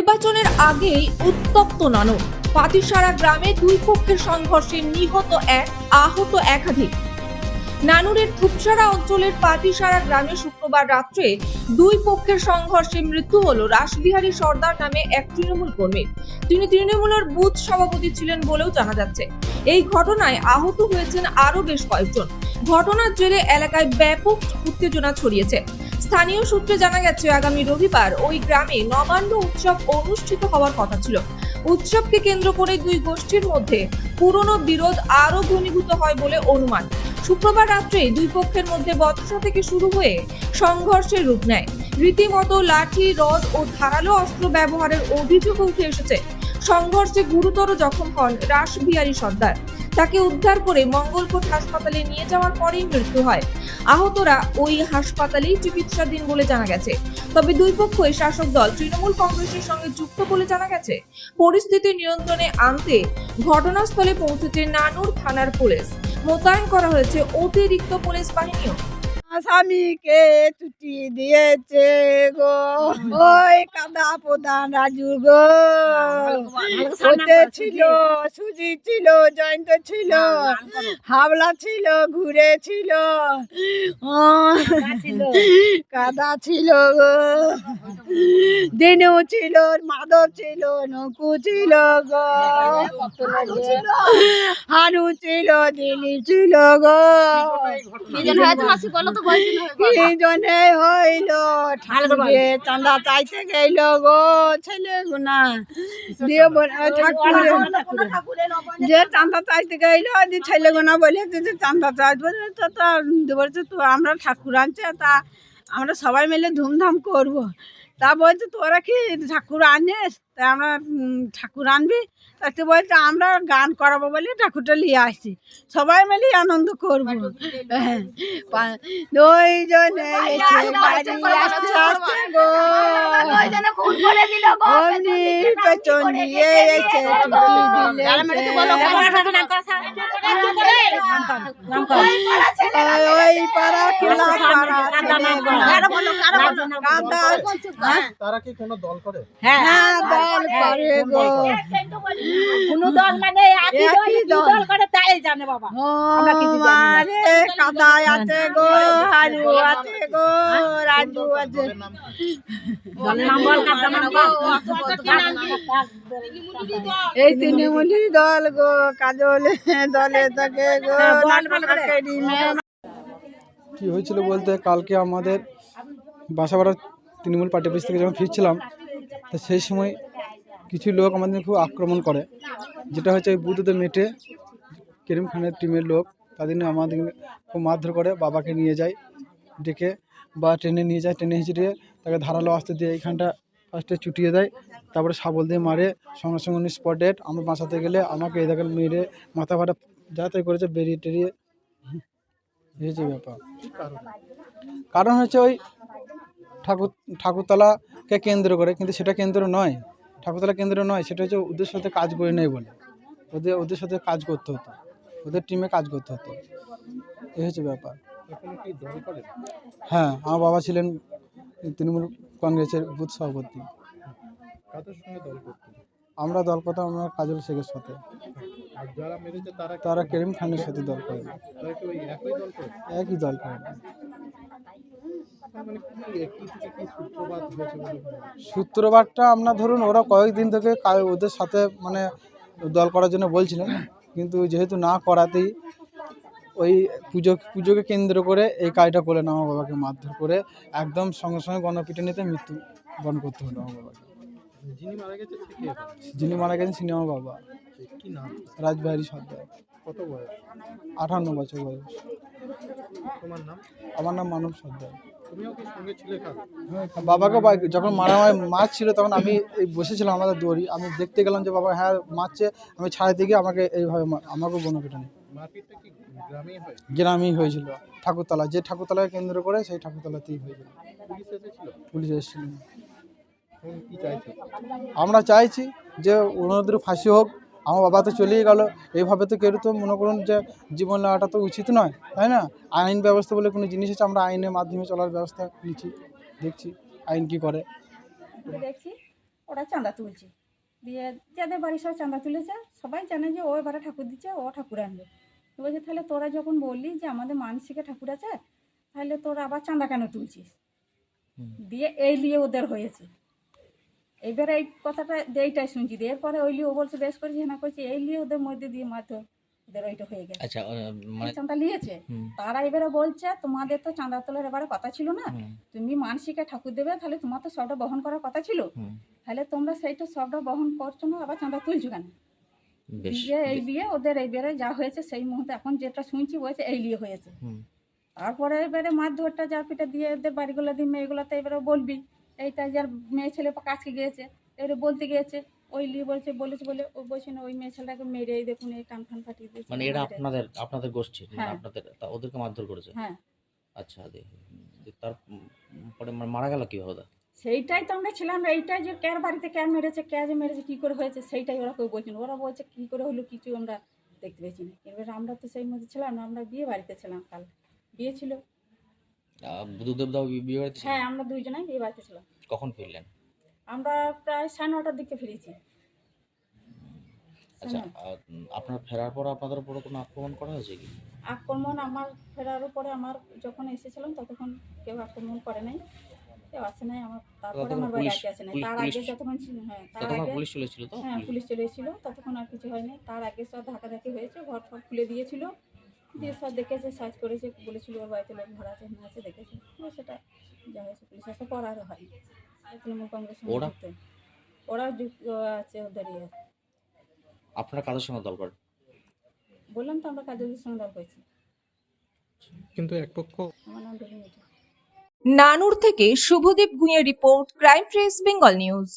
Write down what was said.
নির্বাচনের আগেই উত্তপ্ত নানক পাতিসারা গ্রামে দুই পক্ষের সংঘর্ষে নিহত এক, আহত একাধিক। নানুরের থুপসারা অঞ্চলের পাতিসারা গ্রামে শুক্রবার রাত্রে দুই পক্ষের সংঘর্ষে মৃত্যু হলো রাসবিহারী সর্দার নামে এক তৃণমূল কর্মীর। তিনি তৃণমূলের বুথ সভাপতি ছিলেন বলেও জানা যাচ্ছে। এই ঘটনায় আহত হয়েছেন আরও বেশ কয়েকজন। ঘটনার জেরে এলাকায় ব্যাপক উত্তেজনা ছড়িয়েছে। স্থানীয় সূত্রে জানা গেছে, আগামী রবিবার ওই গ্রামে নবান্ন উৎসব অনুষ্ঠিত হওয়ার কথা ছিল। উৎসবকে কেন্দ্র করে দুই গোষ্ঠীর মধ্যে পুরনো বিরোধ আরও ঘনীভূত হয় বলে অনুমান। শুক্রবার রাত্রে দুই পক্ষের মধ্যে বচসা থেকে শুরু হয়ে সংঘর্ষের রূপ নেয়। রীতিমতো লাঠি, রড ও ধারালো অস্ত্র ব্যবহারের অভিযোগ উঠে এসেছে। সংঘর্ষে গুরুতর জখম হন রাসবিহারী সর্দার। তাকে উদ্ধার করে মঙ্গলকোট হাসপাতালে নিয়ে যাওয়ার পরেই মৃত্যু হয়। আহতরা ওই হাসপাতালেই চিকিৎসাধীন বলে জানা গেছে। তবে দুই পক্ষই শাসক দল তৃণমূল কংগ্রেসের সঙ্গে যুক্ত বলে জানা গেছে। পরিস্থিতি নিয়ন্ত্রণে আনতে ঘটনাস্থলে পৌঁছেছে নানুর থানার পুলিশ। মোতায়েন করা হয়েছে অতিরিক্ত পুলিশ বাহিনীও। আসামিকে ছুটি দিয়েছে গো। ওই কাদা প্রধান রাজু গো। ওতে ছিল সুজি ছিল জয়ন্ত ছিল হাবলা ছিল ঘুরে ছিল। কাদা ছিল। গো। দিনু ছিল মাদর ছিল নকু ছিল গো। হারু ছিল। দিলি ছিল গো। কি জনে হইল ঠাকুরে চাঁদা চাইতে গেল গো ছেলে গুনা। দিয়ে ঠাকুর যে চাঁদা চাইতে গেল যে ছেলে গুনা বলে যে যে চাঁদা চাইতে বলে তো তা বলছে তো আমরা ঠাকুর আনছে তা আমরা সবাই মিলে ধুমধাম করব। তা বলছে তোরা কি ঠাকুর আনিস তা আমরা ঠাকুর আনবি? তাতে বলছে আমরা গান করাবো বলে ঠাকুরটা নিয়ে আসছি। সবাই মিলে আনন্দ করব। হ্যাঁ। ওই পাড়া খোলা পাড়া হ্যাঁ তারা কি কোনো দল করে? হ্যাঁ দল করে গো। কোনো দল মানে একই দল। দল। দল করে তাই জানে বাবা। ও মারে কাদায় আছে গো হাজু আছে গো রাজু আছে। দলের নাম বল কার এই তৃণমূলী দল গো কাজল দলে থাকে গো কি হয়েছিল বলতে? কালকে আমাদের বাসাবাড়ার তৃণমূল পার্টি অফিস থেকে যখন ফিরছিলাম, তো সেই সময় কিছু লোক আমাদের খুব আক্রমণ করে। যেটা হচ্ছে ওই বুধুদের মেটে, করিম খানের টিমের লোক, তাদের নিয়ে আমাদের খুব মারধর করে, বাবাকে নিয়ে যায়, ডেকে বা ট্রেনে নিয়ে যায়, ট্রেনে হিঁচড়ে তাকে ধারালো আসতে দিয়ে এইখানটা ফার্স্টে চুটিয়ে দেয়, তারপরে শাবল দিয়ে মারে, সঙ্গে সঙ্গে স্পট ডেট আমরা বাঁচাতে গেলে আমাকে এই মেরে মাথা ফাটা তাই করেছে, বেরিয়ে টেরিয়ে এই হচ্ছে ব্যাপার। কারণ? হচ্ছে ওই ঠাকুর ঠাকুরতলাকে কেন্দ্র করে কিন্তু সেটা কেন্দ্র নয়। ঠাকুরতলা কেন্দ্র নয় সেটা হচ্ছে ওদের সাথে কাজ করে নেই বলে। ওদের ওদের সাথে কাজ করতে হতো। ওদের টিমে কাজ করতে হতো। এই হচ্ছে ব্যাপার। হ্যাঁ আমার বাবা ছিলেন তৃণমূল কংগ্রেসের বুথ সভাপতি। আমরা দল করতাম আমরা কাজল শেখের সাথে। তারা করিম খানের সাথে দল করে। একই দল করে? সূত্রপাতটা আপনার ধরুন ওরা কয়েকদিন থেকে ওদের সাথে মানে দল করার জন্য বলছিলেন কিন্তু যেহেতু না করাতেই ওই পুজো পুজোকে কেন্দ্র করে এই কাজটা করলেন আমার বাবাকে মারধর করে একদম সঙ্গে সঙ্গে গণপিটুনিতে মৃত্যু বরণ করতে হলো আমার বাবাকে। যিনি মারা গেছে? যিনি গেছেন তিনি আমার বাবা। কি নাম? রাজবিহারী সর্দার। কত বয়স? আঠান্ন বছর বয়স। তোমার নাম? আমার নাম মানব সর্দার। তুমিও কি সঙ্গে ছিলে বাবাকে যখন মারা মাছ ছিল তখন আমি এই বসেছিলাম আমাদের দড়ি। আমি দেখতে গেলাম যে বাবা হ্যাঁ মারছে। আমি ছাড়াতে গিয়ে আমাকে এইভাবে আমাকেও গণপিটানি মারপিটটা গ্রামেই হয়? হয়েছিল। ঠাকুরতলা। যে ঠাকুরতলাকে কেন্দ্র করে সেই ঠাকুরতলাতেই হয়েছিল। পুলিশ এসেছিল? পুলিশ এসেছিল। আমরা চাইছি যে ওনাদের ফাঁসি হোক আমার বাবা তো চলেই গেল। এইভাবে তো কেউ তো মনে করুন যে জীবন নেওয়াটা তো উচিত নয় তাই না? আইন ব্যবস্থা বলে কোনো জিনিস আছে? আমরা আইনের মাধ্যমে চলার ব্যবস্থা নিচ্ছি দেখছি আইন কি করে। দেখছি ওরা চাঁদা তুলছে। দিয়ে যাদের বাড়ির সব চাঁদা তুলেছে সবাই জানে যে ও এবারে ঠাকুর দিচ্ছে ও ঠাকুর আনবে। তো বলছে তাহলে তোরা যখন বললি যে আমাদের মানসিকে ঠাকুর আছে তাহলে তোরা আবার চাঁদা কেন তুলছিস? দিয়ে এই নিয়ে ওদের হয়েছে। এবারে এই কথাটা এইটাই শুনছি দিয়ে এরপরে ওই নিয়ে ও বলছে বেশ করেছি না করছি এই ওদের মধ্যে দিয়ে মাত্র ওদের ওইটা হয়ে গেছে। আচ্ছা মানে চাঁদা নিয়েছে তারা এবারে বলছে তোমাদের তো চাঁদা তোলার এবারে কথা ছিল না। তুমি মানসিকে ঠাকুর দেবে তাহলে তোমার তো সবটা বহন করার কথা ছিল। তাহলে তোমরা সেইটা সবটা বহন করছ না আবার চাঁদা তুলছো কেন? দিয়ে এই বিয়ে ওদের এইবারে যা হয়েছে সেই মুহূর্তে এখন যেটা শুনছি বলছে এই বিয়ে হয়েছে। তারপরে এবারে মারধরটা যার পিঠে দিয়ে এদের বাড়িগুলো দিয়ে মেয়েগুলোতে এবারে বলবি। এইটা যার মেয়ে ছেলে কাছে গিয়েছে এবারে বলতে গিয়েছে ওই লিয়ে বলছে বলেছে বলে ও বলছে না ওই মেয়ে ছেলেটাকে মেরে দেখুন এই কান ফান ফাটিয়ে দিয়েছে মানে এটা আপনাদের আপনাদের গোষ্ঠী মানে হ্যাঁ। আপনাদের তা ওদেরকে মারধর করেছে? হ্যাঁ। আচ্ছা তার পরে মারা গেল কীভাবে ওটা? সেইটাই তো আমরা ছিলাম এইটাই যে কার বাড়িতে কে মেরেছে কে যে মেরেছে কী করে হয়েছে সেইটাই ওরা কেউ বলছে ওরা বলছে কী করে হলো কিছু আমরা দেখতে পেয়েছি না। এবার আমরা তো সেই মধ্যে ছিলাম না আমরা বিয়ে বাড়িতে ছিলাম কাল। বিয়ে ছিল। আহ, দাও বিয়ে বাড়িতে ছিলেন? হ্যাঁ আমরা দুইজনাই বিয়ে বাড়িতে ছিলাম। কখন ফিরলেন? আমরা প্রায় সাড়ে নটার দিকে ফিরেছি। আচ্ছা সাড়ে আহ, উম, আপনার ফেরার পর আপনাদের উপরে কোনো আক্রমণ করা হয়েছে কি? আক্রমণ আমার ফেরার উপরে আমার যখন এসেছিলাম ততক্ষণ কেউ আক্রমণ করে নাই। কেউ আসে নাই আমার তারপরে ততক্ষণ আমার বাড়ি পুলিশ- আসে নাই। পুলিশ- তার পুলিশ- আগে যতক্ষণ ছিল হ্যাঁ তার ততক্ষণ আগে পুলিশ চলেছিল তো? হ্যাঁ পুলিশ চলে এসেছিল ততক্ষণ আর কিছু হয়নি। তার আগে সব ধাকাধাকি হয়েছে ঘর ফর খুলে দিয়েছিল। দিয়ে সব দেখেছে সার্চ করেছে বলেছিল ওর বাড়িতে লোক ভরা আছে না আছে দেখেছে। সেটা যা হয়েছে পুলিশ আসার পর আর হয়নি। তৃণমূল কংগ্রেস ওরা? যুক্ত। আছে ওদের আপনারা কাদের সঙ্গে দল করেন? বললাম তো আমরা কাজের সঙ্গে দল করেছি। কিন্তু এক পক্ষ আমার নাম নানুর থেকে শুভদীপ ভুঁইয়ের report crime press Bengal news.